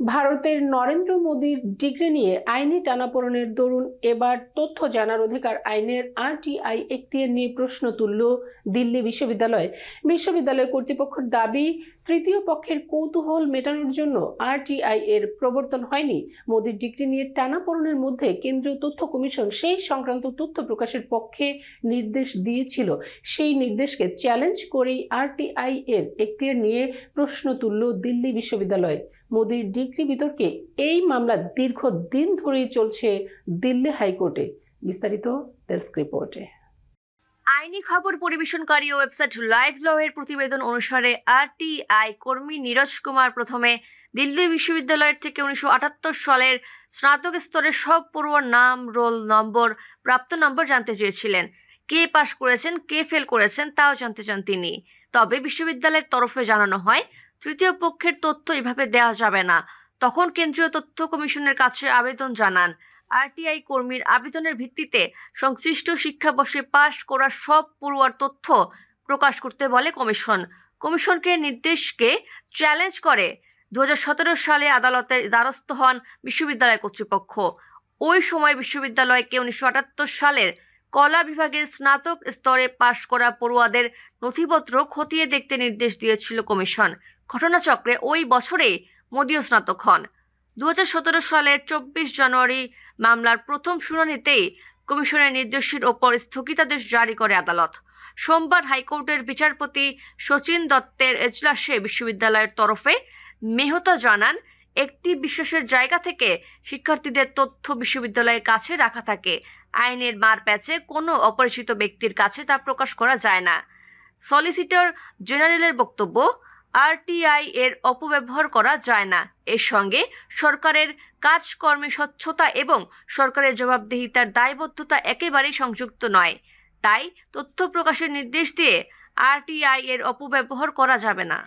ভারতের নরেন্দ্র মোদীর ডিগ্রি নিয়ে আইনি টানাপোড়েনের দরুন এবার তথ্য জানার অধিকার আইনের আরটিআই এখতিয়ার নিয়ে প্রশ্ন তুলল দিল্লি বিশ্ববিদ্যালয়। বিশ্ববিদ্যালয় কর্তৃপক্ষের দাবি, তৃতীয় পক্ষের কৌতূহল মেটানোর জন্য আরটিআই এর প্রবর্তন হয়নি। মোদীর ডিগ্রি নিয়ে টানাপোড়েনের মধ্যে কেন্দ্রীয় তথ্য কমিশন সেই সংক্রান্ত তথ্য প্রকাশের পক্ষে নির্দেশ দিয়েছিল। সেই নির্দেশকে চ্যালেঞ্জ করেই আরটিআই এর এখতিয়ার নিয়ে প্রশ্ন তুলল দিল্লি বিশ্ববিদ্যালয়। মোদীর ডিগ্রি বিতর্কে এই মামলা দীর্ঘদিন ধরেই চলছে দিল্লি হাইকোর্টে। বিস্তারিত ডেস্ক রিপোর্টে। আইনি খবর পরিবেশনকারী ওয়েবসাইট লাইভ ল এর প্রতিবেদন অনুসারে আরটিআই কর্মী নীরজ কুমার প্রথমে দিল্লি বিশ্ববিদ্যালয়ের থেকে উনিশশো আটাত্তর সালের স্নাতক স্তরের সব পড়ুয়ার নাম, রোল নম্বর, প্রাপ্ত নম্বর জানতে চেয়েছিলেন। কে পাশ করেছেন, কে ফেল করেছেন, তাও জানতে চান তিনি। তবে বিশ্ববিদ্যালয়ের তরফে জানানো হয়, তৃতীয় পক্ষের তথ্য এভাবে দেওয়া যাবে না। তখন কেন্দ্রীয় তথ্য কমিশনের কাছে আবেদন জানান। আরটিআই কর্মীর আবেদনের ভিত্তিতে সংশ্লিষ্ট শিক্ষাবর্ষে পাশ করা সব পড়ুয়ার তথ্য প্রকাশ করতে বলে কমিশন। কমিশনকে নির্দেশকে চ্যালেঞ্জ করে দু হাজার সতেরো সালে আদালতের দ্বারস্থ হন বিশ্ববিদ্যালয় কর্তৃপক্ষ। ওই সময় বিশ্ববিদ্যালয়কে উনিশশো আটাত্তর সালের কলা বিভাগের স্নাতক স্তরে পাশ করা পড়ুয়াদের নথিপত্র খতিয়ে দেখতে নির্দেশ দিয়েছিল কমিশন। ঘটনাচক্রে ওই বছরেই মোদীয় স্নাতক হন। দু হাজার সতেরো সালের চব্বিশ জানুয়ারি মামলার প্রথম শুনানিতেই কমিশনের নির্দেশের ওপর স্থগিতাদেশ জারি করে আদালত। সোমবার হাইকোর্টের বিচারপতি শচীন দত্তের এজলাসে বিশ্ববিদ্যালয়ের তরফে মেহতা জানান একটি বিশ্বাসের জায়গা থেকে শিক্ষার্থীদের তথ্য বিশ্ববিদ্যালয়ের কাছে রাখা থাকে। আইনের মার প্যাচে কোনো অপরিচিত ব্যক্তির কাছে তা প্রকাশ করা যায় না। সলিসিটর জেনারেলের বক্তব্য, আরটিআই এর অপব্যবহার করা যায় না। এর সঙ্গে সরকারের কাজকর্মে স্বচ্ছতা এবং সরকারের জবাবদিহিতার দায়বদ্ধতা একেবারেই সংযুক্ত নয়। তাই তথ্য প্রকাশের নির্দেশ দিয়ে আরটিআই এর অপব্যবহার করা যাবে না।